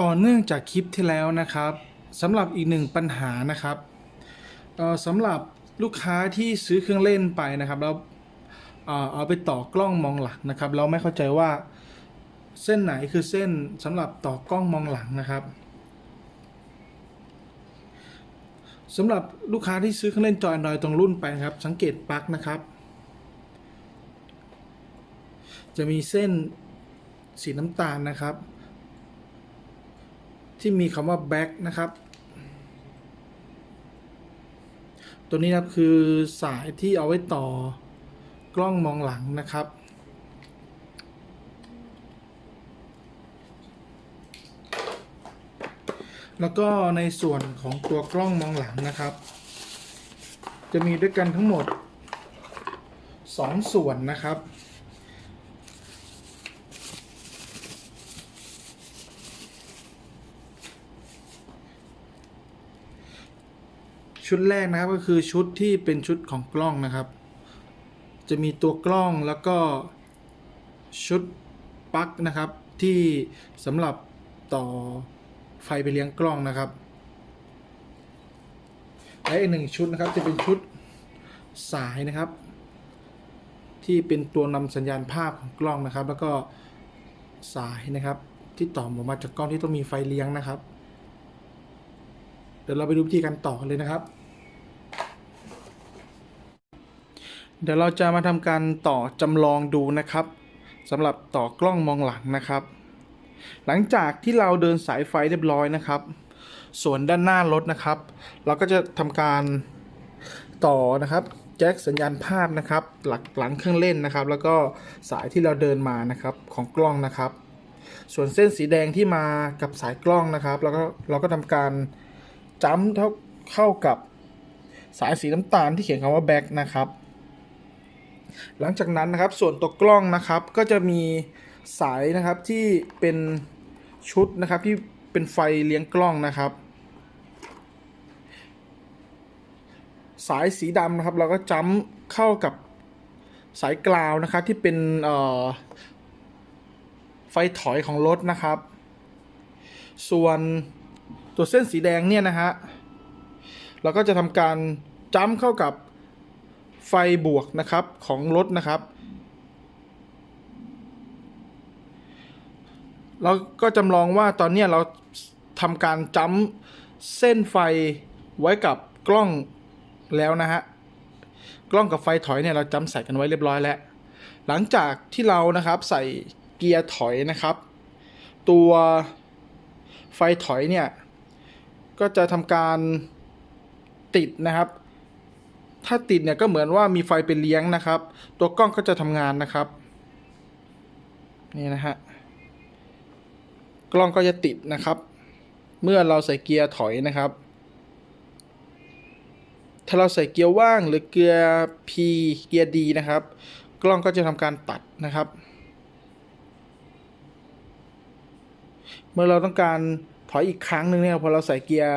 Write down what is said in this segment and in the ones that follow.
ต่อเนื่องจากคลิปที่แล้วนะครับสำหรับอีกหนึ่งปัญหานะครับสำหรับลูกค้าที่ซื้อเครื่องเล่นไปนะครับแล้วเอ่อเอาไปต่อกล้องมองหลังนะครับ เราไม่เข้าใจว่าเส้นไหนคือเส้นสำหรับต่อกล้องมองหลังนะครับสำหรับลูกค้าที่ซื้อเครื่องเล่นจอ Android ตรงรุ่นไปนะครับ สังเกตปลั๊กนะครับ จะมีเส้นสีน้ำตาลนะครับ ที่มีคำว่า back นะครับ ตัวนี้นะครับคือสายที่เอาไว้ต่อกล้องมองหลังนะครับ แล้วก็ในส่วนของตัวกล้องมองหลังนะครับ จะมีด้วยกันทั้งหมด 2 ส่วนนะครับ ชุดแรกนะครับก็คือชุดที่เป็นชุดของกล้องนะครับ จะมีตัวกล้องแล้วก็ชุดปลั๊กนะครับ ที่สำหรับต่อไฟไปเลี้ยงกล้องนะครับและอีกหนึ่งชุดนะครับจะเป็นชุดสายนะครับ ที่เป็นตัวนำสัญญาณภาพของกล้องนะครับ แล้วก็สายนะครับ ที่ต่อออกมาจากกล้องที่ต้องมีไฟเลี้ยงนะครับ เดี๋ยวเราไปดูวิธีการต่อกันเลยนะครับ เดี๋ยวเราจะมาทำการต่อจำลองดูนะครับสำหรับต่อกล้องมองหลังนะครับ หลังจากที่เราเดินสายไฟเรียบร้อยนะครับ ส่วนด้านหน้ารถนะครับ เราก็จะทำการต่อนะครับแจ็คสัญญาณภาพนะครับ หลักหลังเครื่องเล่นนะครับ แล้วก็สายที่เราเดินมานะครับของกล้องนะครับ ส่วนเส้นสีแดงที่มากับสายกล้องนะครับ แล้วก็เราก็ทำการจัมป์เท่าเข้ากับสายสีน้ำตาลที่เขียนคำว่า back นะครับ หลังจากนั้นนะครับส่วนตัวกล้องนะครับก็จะมีสายนะครับที่เป็นชุดนะครับที่เป็นไฟเลี้ยงกล้องนะครับ สายสีดำนะครับเราก็จัมป์เข้ากับสายกราวนะครับที่เป็นไฟถอยของรถนะครับ ส่วนตัวเส้นสีแดงเนี่ยนะฮะเราก็จะทำการจัมป์เข้ากับ ไฟบวกนะครับของรถนะครับ เราก็จำลองว่าตอนนี้เราทำการจัมป์เส้นไฟไว้กับกล้องแล้วนะฮะ กล้องกับไฟถอยเนี่ยเราจำใส่กันไว้เรียบร้อยแล้ว หลังจากที่เรานะครับใส่เกียร์ถอยนะครับ ตัวไฟถอยเนี่ยก็จะทำการติดนะครับ ถ้าติดเนี่ยก็เหมือนว่ามีไฟเป็นเลี้ยงนะครับ ตัวกล้องก็จะทำงานนะครับ นี่นะฮะ กล้องก็จะติดนะครับ เมื่อเราใส่เกียร์ถอยนะครับ ถ้าเราใส่เกียร์ว่างหรือเกียร์ P เกียร์ D นะครับ กล้องก็จะทำการตัดนะครับ เมื่อเราต้องการถอยอีกครั้งหนึ่งเนี่ยพอเราใส่เกียร์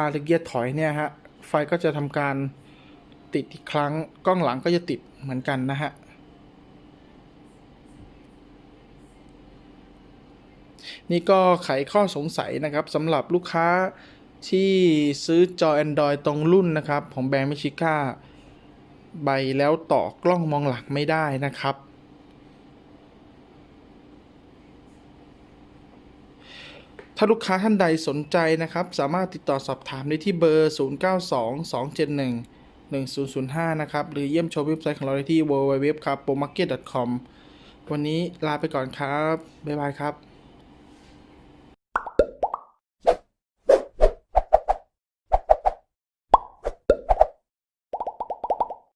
R หรือเกียร์ถอยเนี่ยฮะไฟก็จะทำการ ติดอีกครั้ง กล้องหลังก็จะติดเหมือนกันนะฮะ นี่ก็ไขข้อสงสัยนะครับสำหรับลูกค้าที่ซื้อจอ Android ตรงรุ่นนะครับ ของแบรนด์มิชิก้าใบแล้วต่อกล้องมองหลังไม่ได้นะครับ ถ้าลูกค้าท่านใดสนใจนะครับ สามารถติดต่อสอบถามได้ที่เบอร์ 092271 1005 นะครับ หรือเยี่ยมชมเว็บไซต์ของเราได้ที่ www ครับ promarket.com วันนี้ลาไปก่อนครับ บ๊ายบายครับ